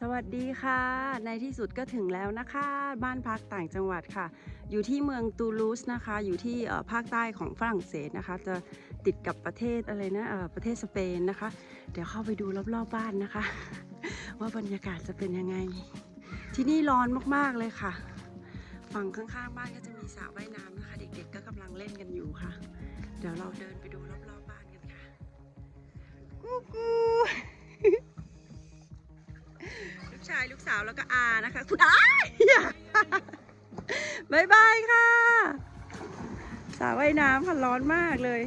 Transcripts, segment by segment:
สวัสดีค่ะ ในที่สุดก็ถึงแล้วนะคะ บ้านพักต่างจังหวัดค่ะ อยู่ที่เมืองตูลูสนะคะ อยู่ที่ภาคใต้ของฝรั่งเศสนะคะ จะติดกับประเทศอะไรนะประเทศสเปนนะคะ เดี๋ยวเข้าไปดูรอบๆบ้านนะคะ ว่าบรรยากาศจะเป็นยังไง ที่นี่ร้อนมากๆเลยค่ะ ฝั่งข้างๆบ้านก็จะมีสระว่ายน้ำนะคะ เด็กๆก็กำลังเล่นกันอยู่ค่ะ เดี๋ยวเราเดินไปดูรอบๆบ้านกันค่ะาวแล้วก็อานะคะ คุณอาอย่าบายบายค่ะสระว่ายน้ำค่ะร้อนมากเลย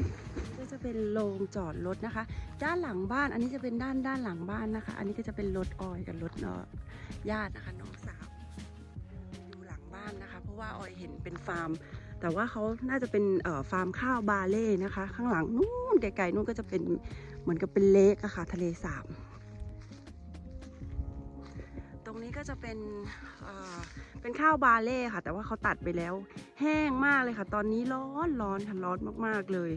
ก็จะเป็นโรงจอดรถนะคะ ด้านหลังบ้านอันนี้จะเป็นด้านด้านหลังบ้านนะคะ อันนี้ก็จะเป็นรถออยกับรถเนาะญาตินะคะน้องสาวอยู่หลังบ้านนะคะ เพราะว่าออยเห็นเป็นฟาร์ม แต่ว่าเขาน่าจะเป็นเอ่อฟาร์มข้าวบาเล่นะคะ ข้างหลังนู่นไกลๆนู่นก็จะเป็นเหมือนกับเป็นเลกอะค่ะ ทะเลสาบ รงนี้ก็จะเป็นเเป็นข้าวบาเล่ค่ะ แต่ว่าเขาตัดไปแล้ว แห้งมากเลยค่ะ ตอนนี้ร้อนร้อนค่ะร้อนมากๆเลย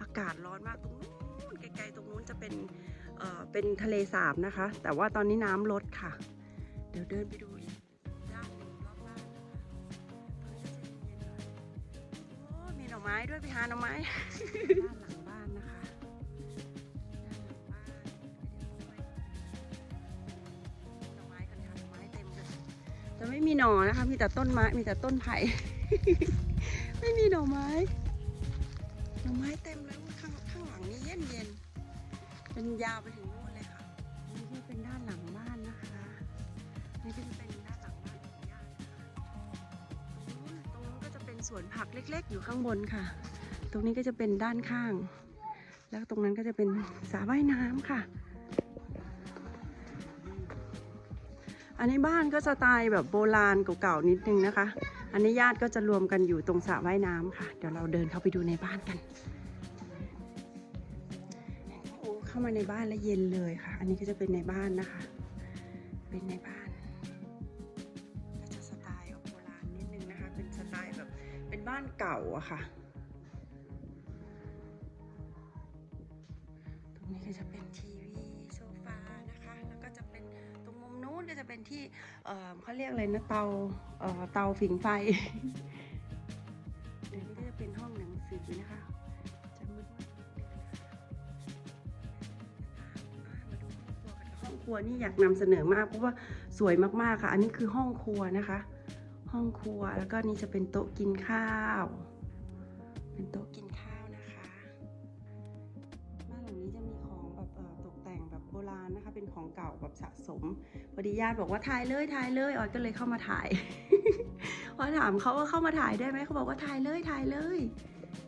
อากาศร้อนมากตรงนู้นไกลๆตรงนู้นจะเป็นเเป็นทะเลสาบนะคะ แต่ว่าตอนนี้น้ำลดค่ะ เดี๋ยวเดินไปดูด้านนึงรอบบ้านตรงนี้ก็จะเย็นๆโอ้มีหน่อไม้ด้วยไปหาหน่อไม้ จะไม่มีหน่อนะคะ มีแต่ต้นไม้มีแต่ต้นไผ่ ไม่มีหน่อไม้ หน่อไม้เต็มเลยข้างข้างหลังนี่เย็นเย็นๆเป็นยาวไปถึงนู่นเลยค่ะนี่ก็เป็นด้านหลังบ้านนะคะนี่ก็จะเป็นด้านหลังบ้านของญาติตรงนู้นก็จะเป็นสวนผักเล็ก ๆ อยู่ข้างบนค่ะ ตรงนี้ก็จะเป็นด้านข้าง แล้วตรงนั้นก็จะเป็นสระว่ายน้ำค่ะ อันนี้บ้านก็สไตล์แบบโบราณเก่าๆนิดนึงนะคะ อันนี้ญาติก็จะรวมกันอยู่ตรงสระว่ายน้ำค่ะ เดี๋ยวเราเดินเข้าไปดูในบ้านกันโอ้เข้ามาในบ้านแล้วเย็นเลยค่ะ อันนี้ก็จะเป็นในบ้านนะคะ เป็นในบ้านก็จะสไตล์โบราณนิดนึงนะคะ เป็นสไตล์แบบเป็นบ้านเก่าอะค่ะ ตรงนี้ก็จะเป็นทีวี จะเป็นที่เเขาเรียกอะไรนะเตาเเตาผิงไฟเดี๋ยนี้ก็จะเป็นห้องหนังสือนะคะจะมืดๆนิดนึงนะคะอะมาดูห้องครัวกันห้องครัวนี่อยากนำเสนอมากเพราะว่าสวยมากๆค่ะ อันนี้คือห้องครัวนะคะ ห้องครัวแล้วก็นี่จะเป็นโต๊ะกินข้าว เป็นโต๊ะ ของเก่าแบบสะสมพอดีญาติบอกว่าถ่ายเลยถ่ายเลยออยก็เลยเข้ามาถ่ายพอถามเขาว่าเข้ามาถ่ายได้ไหมเขาบอกว่าถ่ายเลยถ่ายเลย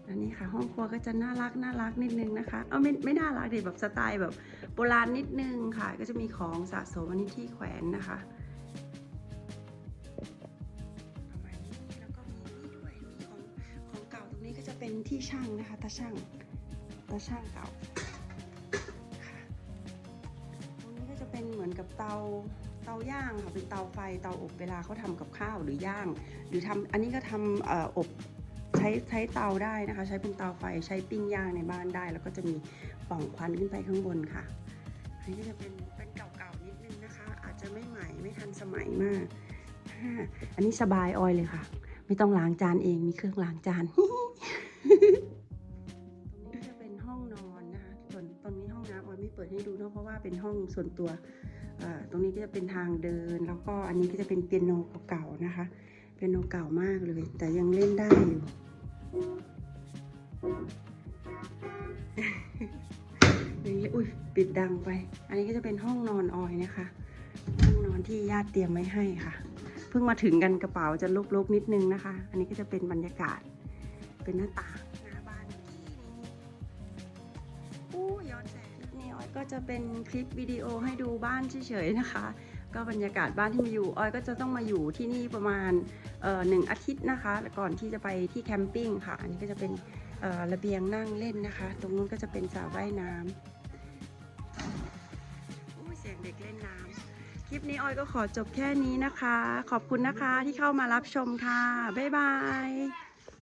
อันนี้ค่ะ ห้องครัวก็จะน่ารักน่ารักนิดนึงนะคะเออไม่ไม่น่ารักดิแบบสไตล์แบบโบราณนิดนึงค่ะ ก็จะมีของสะสมอันนี้ที่แขวนนะคะประมาณนี้แล้วก็มีนี่ด้วยมีของของเก่าตรงนี้ก็จะเป็นที่ช่างนะคะตาช่างตาช่างเก่า เตาเตาย่างค่ะเป็นเตาไฟเตาอบเวลาเขาทำกับข้าวหรือย่าง หรือทำอันนี้ก็ทำออบใช้ใช้เตาได้นะคะ ใช้เป็นเตาไฟใช้ปิ้งย่างในบ้านได้ แล้วก็จะมีปล่องควันขึ้นไปข้างบนค่ะ อันนี้ก็จะเป็นเป็นเก่าๆนิดนึงนะคะ อาจจะไม่ใหม่ไม่ทันสมัยมากอันนี้สบายออยเลยค่ะ ไม่ต้องล้างจานเองมีเครื่องล้างจานตรงนี้จะเป็นห้องนอนนะคะส่วนตรงนี้ห้องน้ำออยไม่เปิดให้ดูเนอะเพราะว่าเป็นห้องส่วนตัว ตรงนี้ก็จะเป็นทางเดิน แล้วก็อันนี้ก็จะเป็นเปียโนเก่าๆนะคะ เปียโนเก่ามากเลย แต่ยังเล่นได้อยู่ยังเล่นอุ้ยปิดดังไป อันนี้ก็จะเป็นห้องนอนออยนะคะ ห้องนอนที่ญาติเตรียมไว้ให้ค่ะ เพิ่งมาถึงกันกระเป๋าจะลกๆนิดนึงนะคะ อันนี้ก็จะเป็นบรรยากาศ เป็นหน้าต่าง ก็จะเป็นคลิปวิดีโอให้ดูบ้านเฉยๆนะคะ ก็บรรยากาศบ้านที่มาอยู่ออยก็จะต้องมาอยู่ที่นี่ประมาณหนึ่งอาทิตย์นะคะ ก่อนที่จะไปที่แคมปิ้งค่ะ อันนี้ก็จะเป็นระเบียงนั่งเล่นนะคะ ตรงนู้นก็จะเป็นสระว่ายน้ำอู้เสียงเด็กเล่นน้ำคลิปนี้ออยก็ขอจบแค่นี้นะคะ ขอบคุณนะคะที่เข้ามารับชมค่ะ บ๊ายบาย